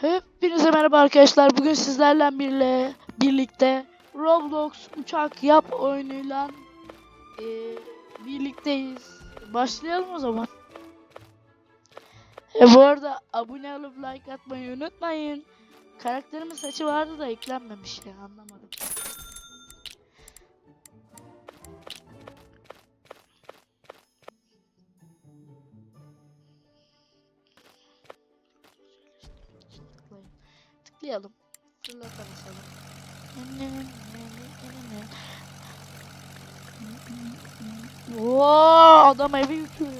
Hepinize merhaba arkadaşlar. Bugün sizlerle birle, birlikte Roblox uçak yap oyunuyla eee, birlikteyiz. Başlayalım o zaman. E bu arada abone olup like atmayı unutmayın. Karakterimin saçı vardı da eklenmemiş anlamadım. Tıklayalım. Fırlata basalım. Oo, adam evi yıkıyor.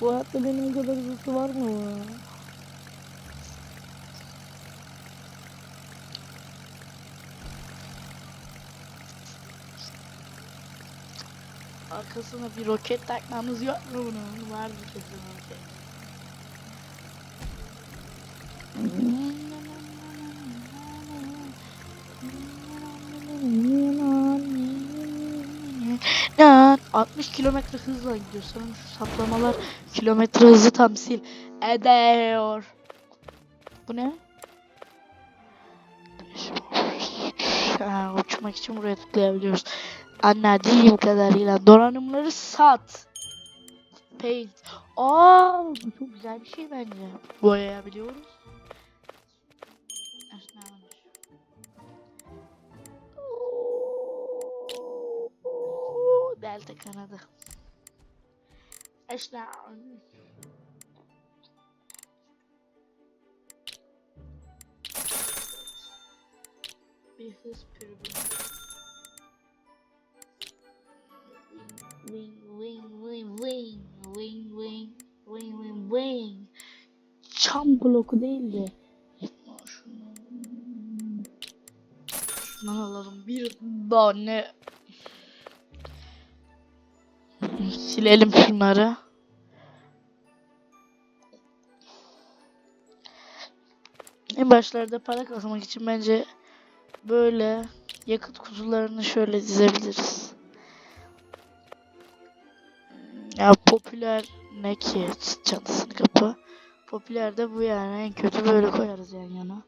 Bu hayatta benim kadar hızlısı var mı Arkasına bir roket takmamız yok mu bunun? Var bir kesin roket. Ya 60 kilometre hızla gidiyor. Sanırım şu saplamalar kilometre hızı temsil ediyor. Bu ne? Ha, uçmak için buraya tıklayabiliyoruz. Anladığım kadarıyla donanımları sat. Paint. Aa, bu çok güzel bir şey bence. Boyayabiliyoruz. Delta kanadı. Aşağı. Bir hız pürübü. Çam bloku değil de. Şunu- Şundan alalım bir tane. Silelim şunları. En başlarda para kazanmak için bence böyle yakıt kutularını şöyle dizebiliriz. Ya popüler ne ki çatısını kapı. Popüler de bu yani en kötü böyle koyarız yan yana.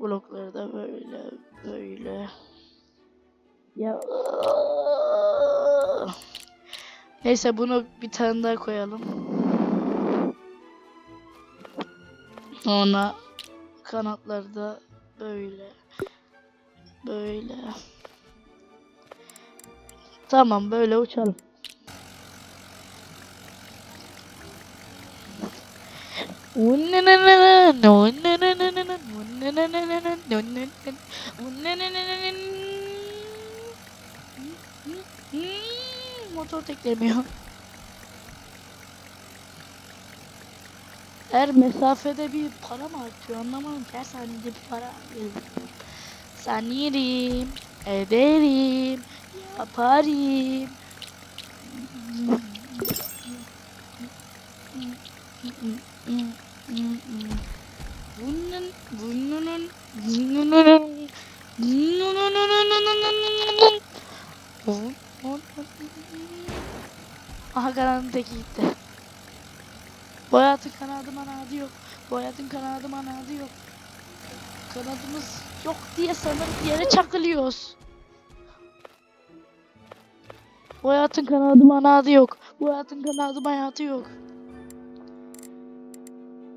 Blokları da böyle böyle. Ya Neyse bunu bir tane daha koyalım. Sonra kanatları da böyle böyle. Tamam böyle uçalım. Motor teklemiyor. Her mesafede bir para mı artıyor anlamadım. Her saniyede bir para. Sanırım, ederim, yaparım. Bunun, bunun, bunun, Aha kanadın teki gitti. Bu hayatın kanadı manadı yok. Bu hayatın kanadı manadı yok. Kanadımız yok diye sanırım yere çakılıyoruz. Bu hayatın kanadı manadı yok. Bu hayatın kanadı hayatı yok.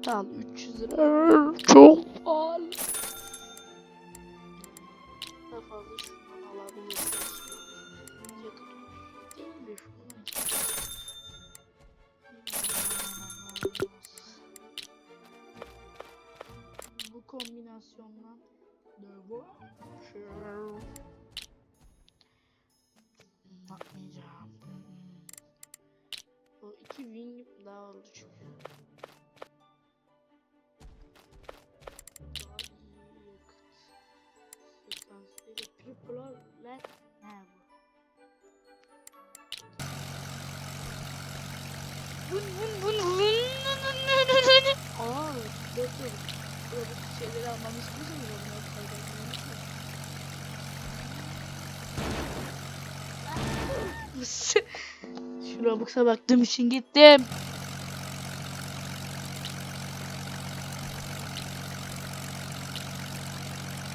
Tamam 300 lira. Çok pahalı. Bu kombinasyonla bu bakmayacağım. O iki wing daha oldu çünkü. Daha iyi yakıt. Sekansları triple ne bu? Vın vın vın vın Bekliyoruz. Buradaki şeyleri almamız için mi yorumlar kaydetmemiz Şu Robux'a baktığım için gittim.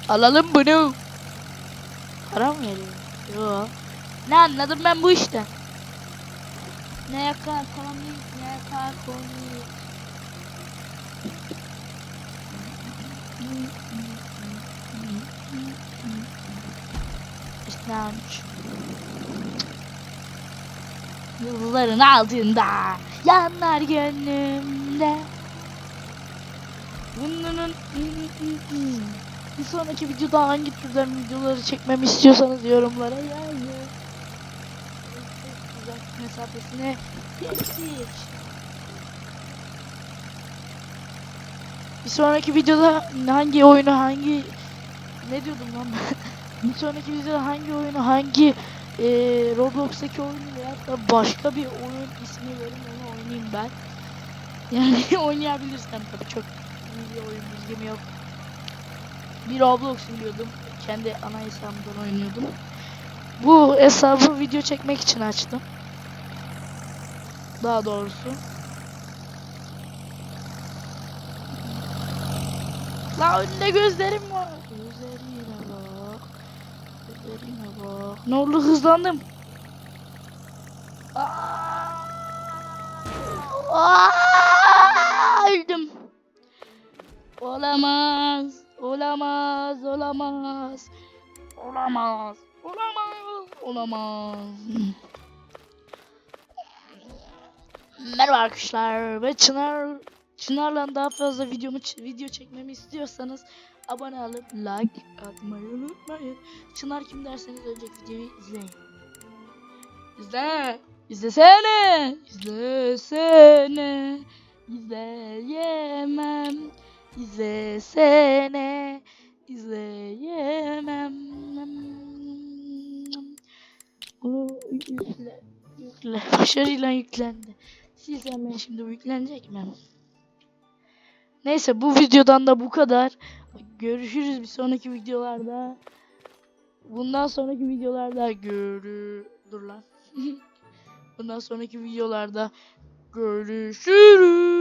Alalım bunu. Para mı veriyor? Yo. Ne anladım ben bu işte. Ne yakar komik, ne yakar komik. İslamç. Yılların altında yanar gönlümde. Bunun bir sonraki videoda hangi türden videoları çekmemi istiyorsanız yorumlara yazın. Mesafesine geçtik. Bir sonraki videoda hangi oyunu hangi ne diyordum lan bir sonraki videoda hangi oyunu hangi eee Roblox'taki oyunu veya da başka bir oyun ismi verin onu oynayayım ben. Yani oynayabilirsem tabii çok iyi bir oyun bilgim yok. Bir Roblox biliyordum. Kendi ana hesabımdan oynuyordum. Bu hesabı video çekmek için açtım. Daha doğrusu. La önünde gözlerim var. Gözlerine bak. Gözlerine bak. Ne oldu hızlandım. Aa! Aa! Öldüm. Olamaz. Olamaz. Olamaz. Olamaz. Olamaz. Olamaz. Merhaba arkadaşlar ve Çınar Çınar'la daha fazla videomu video çekmemi istiyorsanız abone olup like atmayı unutmayın. Çınar kim derseniz önce videoyu izleyin. İzle. İzlesene. İzlesene. İzleyemem. İzlesene. İzleyemem. O yükle. Yükle. Başarıyla yüklendi. Sizden ben şimdi yüklenecek mi? Neyse bu videodan da bu kadar. Görüşürüz bir sonraki videolarda. Bundan sonraki videolarda görü... Dur lan. Bundan sonraki videolarda görüşürüz.